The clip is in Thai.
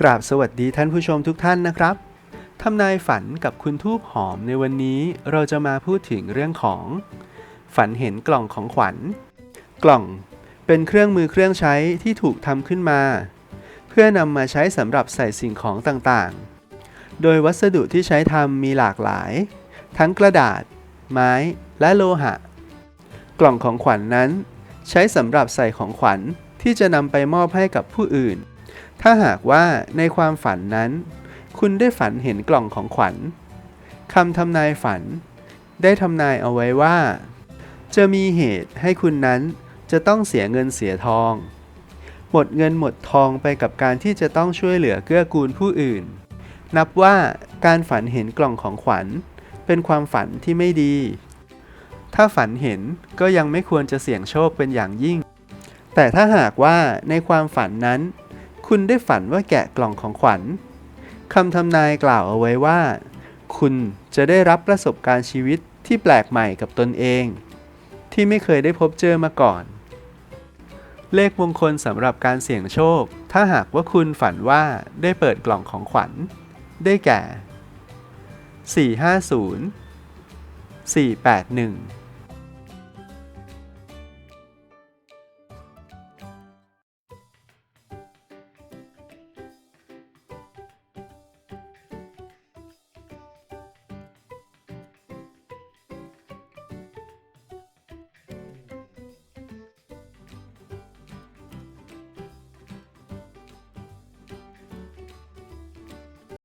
กราบสวัสดีท่านผู้ชมทุกท่านนะครับทำนายฝันกับคุณทูบหอมในวันนี้เราจะมาพูดถึงเรื่องของ ฝันเห็นกล่องของขวัญ กล่องเป็นเครื่องมือเครื่องใช้ที่ถูกทำขึ้นมา เพื่อนำมาใช้สำหรับใส่สิ่งของต่างๆ โดยวัสดุที่ใช้ทำมีหลากหลาย ทั้งกระดาษ ไม้ และโลหะ กล่องของขวัญนนั้น ใช้สำหรับใส่ของขวัญที่จะนำไปมอบให้กับผู้อื่น ถ้าหากว่าในความฝันนั้น คุณได้ฝันเห็นกล่องของขวัญคำทำนายฝัน ได้ทำนายเอาไว้ว่า จะมีเหตุให้คุณนั้นจะต้องเสียเงินเสียทอง หมดเงินหมดทองไปกับการที่จะต้องช่วยเหลือเกื้อกูลผู้อื่น นับว่าการฝันเห็นกล่องของขวัญ เป็นความฝันที่ไม่ดี ถ้าฝันเห็นก็ยังไม่ควรจะเสี่ยงโชคเป็นอย่างยิ่ง แต่ถ้าหากว่าในความฝันนั้น คุณได้ฝันว่าแกะกล่องของขวัญคำทำนายกล่าวเอาไว้ว่า คุณจะได้รับประสบการณ์ชีวิตที่แปลกใหม่กับตนเอง ที่ไม่เคยได้พบเจอมาก่อน เลขมงคลสำหรับการเสี่ยงโชค ถ้าหากว่าคุณฝันว่าได้เปิดกล่องของขวัญ ได้แก่ 450 481